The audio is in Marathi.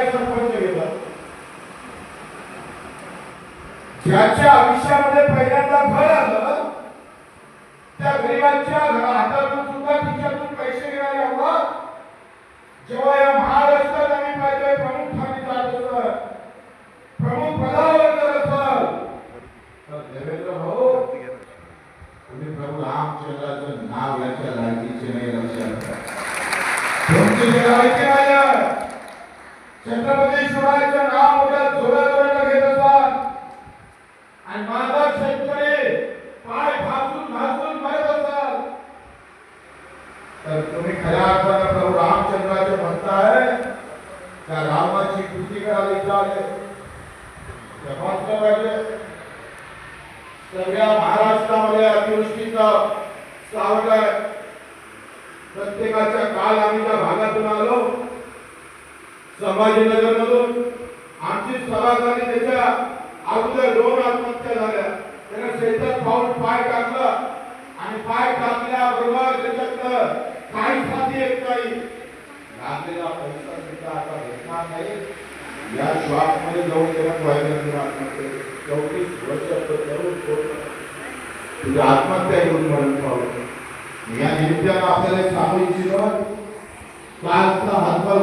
काय सरपंच घेतात? ज्याच्या आयुष्यामध्ये पहिल्यांदा घर आलं त्या गरिबांच्या हातातून सुद्धा खिशातून पैसे घेणारे आव्हान जेव्हा या महाराष्ट्रात आम्ही पाहिजे प्रमुख ठाणे जात असत प्रमुख पदावर करत तर देवेंद्र भाऊ तुम्ही प्रभू रामचंद्राचं नाव याच्या लायकीचे नाही लक्षात घ्या. तुमची लायकी नाही छत्रपती शिवरायांचं नाव मोठ्या जोराजोरानं घेत असतात. आणि माझा शेतकरी पाय घासून भासून मरत असतात. तर तुम्ही खऱ्या अर्थानं प्रभू रामचंद्राचे म्हणताय त्या रामाची कृती करायला इथं आले तपासलं पाहिजे. सगळ्या महाराष्ट्रामध्ये अतिवृष्टीचा सावट आहे. प्रत्येकाच्या काल आम्ही ज्या भागातून आलो संभाजीनगर मधून आमची सभा झाली त्याच्या अगोदर दोन आत्महत्या झाल्या. त्यानं शेतात पाऊल पाय टाकलं आणि पाय टाकल्याबरोबर त्याच्यातलं काही साथी येत नाही. लागलेला पैसा सुद्धा आता भेटणार नाही. या श्वासमध्ये मध्ये जाऊन त्याला पाहिजे आत्महत्या चौतीस वर्ष तरुण तुझी आत्महत्या करून म्हणून पाहू या निमित्तानं आपल्याला सांगू इच्छितो कालचा हातभार